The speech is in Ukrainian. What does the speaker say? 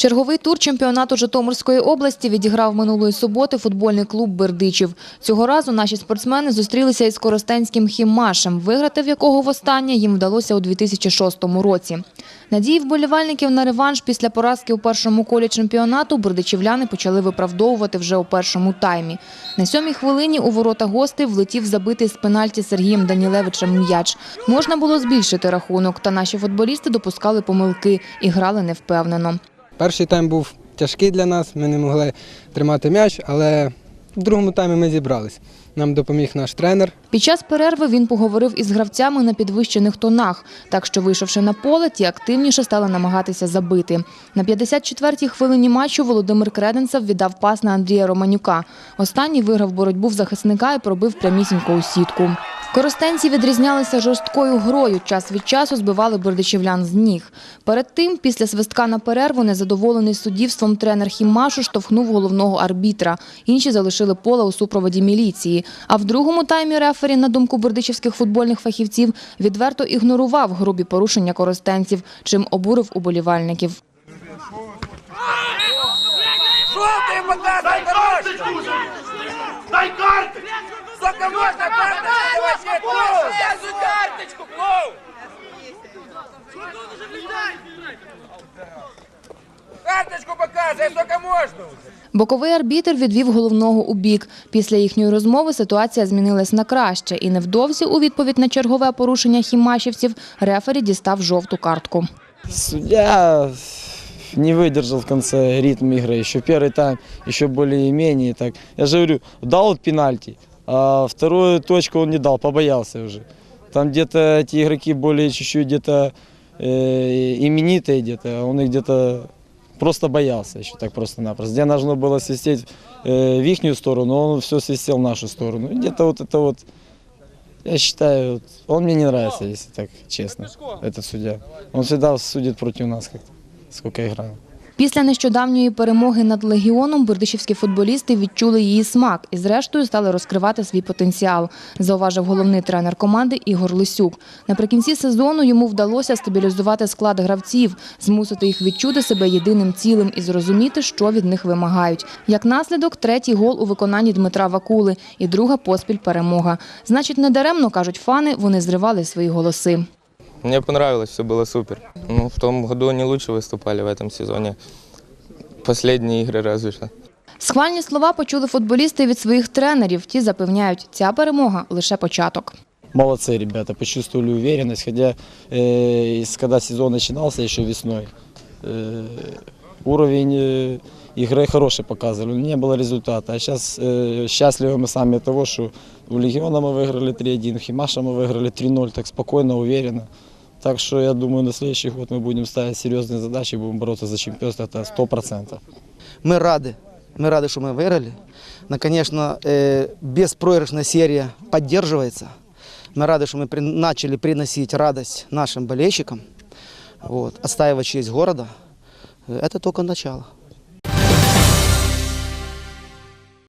Черговий тур чемпіонату Житомирської області відіграв минулої суботи футбольний клуб Бердичів. Цього разу наші спортсмени зустрілися із коростенським хіммашем, виграти в якого востаннє їм вдалося у 2006 році. Надії вболівальників на реванш після поразки у першому колі чемпіонату бердичівляни почали виправдовувати вже у першому таймі. На сьомій хвилині у ворота гостей влетів забитий з пенальті Сергієм Данілевичем м'яч. Можна було збільшити рахунок, та наші футболісти допускали помилки і грали невпевнено. Перший тайм був тяжкий для нас, ми не могли тримати м'яч, але в другому таймі ми зібрались. Нам допоміг наш тренер. Під час перерви він поговорив із гравцями на підвищених тонах, так що, вийшовши на поле, ті активніше стали намагатися забити. На 54-й хвилині матчу Володимир Креденцев віддав пас на Андрія Романюка. Останній виграв боротьбу в захисника і пробив прямісінько у сітку. Коростенці відрізнялися жорсткою грою, час від часу збивали бердичівлян з ніг. Перед тим, після свистка на перерву, незадоволений суддівством тренер Хімашу штовхнув головного арбітра. Інші залишили поле у супроводі міліції. А в другому таймі рефері, на думку бердичівських футбольних фахівців, відверто ігнорував грубі порушення коростенців, чим обурив уболівальників. Желтый показывай, карточку уже! Дай карты! Сколько можно карточки вообще? Клоун! карточку, клоун! Карточку показывай, сколько можно уже! Боковий арбітр відвів головного у бік. Після їхньої розмови ситуація змінилась на краще, і невдовзі у відповідь на чергове порушення хімашівців рефері дістав жовту картку. Судья не выдержал в конце ритм игры. Еще первый тайм, еще более-менее так. Я же говорю, дал вот пенальти, а вторую точку он не дал, побоялся уже. Там где-то эти игроки более чуть-чуть где-то э, именитые где-то, а он их где-то просто боялся еще так просто-напросто. Где должно было свистеть э, в ихнюю сторону, он все свистел в нашу сторону. И где-то вот это вот, я считаю, вот, он мне не нравится, если так честно, этот судья. Он всегда судит против нас как-то, сколько играем. Після нещодавньої перемоги над легіоном бердичівські футболісти відчули її смак і, зрештою, стали розкривати свій потенціал, зауважив головний тренер команди Ігор Лисюк. Наприкінці сезону йому вдалося стабілізувати склад гравців, змусити їх відчути себе єдиним цілим і зрозуміти, що від них вимагають. Як наслідок, третій гол у виконанні Дмитра Вакули і друга поспіль перемога. Значить, недаремно кажуть фани, вони зривали свої голоси. Мне понравилось, все было супер. Ну, в том году они лучше выступали в этом сезоне. Последние игры разве что. Схвальні слова почули футболісти від своїх тренерів. Ті запевняють, ця перемога лише початок. Молодцы ребята, почувствовали уверенность, хотя э, с- когда сезон начинался еще весной, э, уровень э, игры хороший показывали, но не было результата. А сейчас э, счастливы мы сами от того, что у Легиона мы выиграли 3-1, у Химаша мы выиграли 3-0, так спокойно, уверенно. Так что я думаю, на следующий год мы будем ставить серьезные задачи, будем бороться за чемпионство, это 100%. Мы рады. Мы рады, что мы выиграли. Но, конечно, э, беспроигрышная серия поддерживается. Мы рады, что мы при- начали приносить радость нашим болельщикам, вот, отстаивать честь города. Э, Это только начало.